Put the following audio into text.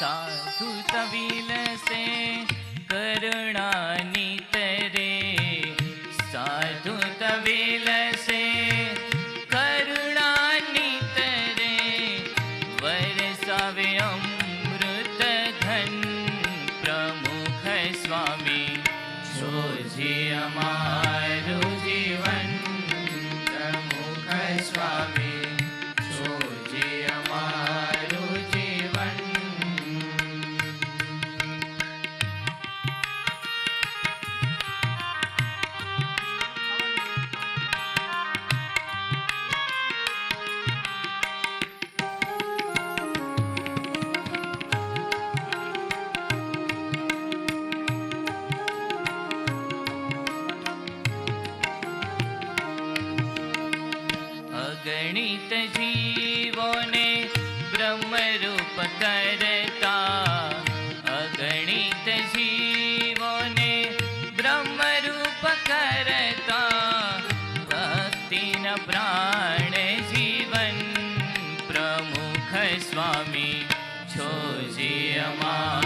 साधु सविल से करुणा नितरे साधु तविल से करुणा नितरे वरसावे अमृत धन प्रमुख स्वामी सोझी अमार गणित जीवों ने ब्रह्म रूप करता। अगणित जीवों ने ब्रह्म रूप करता। भक्ति न प्राण जीवन प्रमुख स्वामी, छोजियमा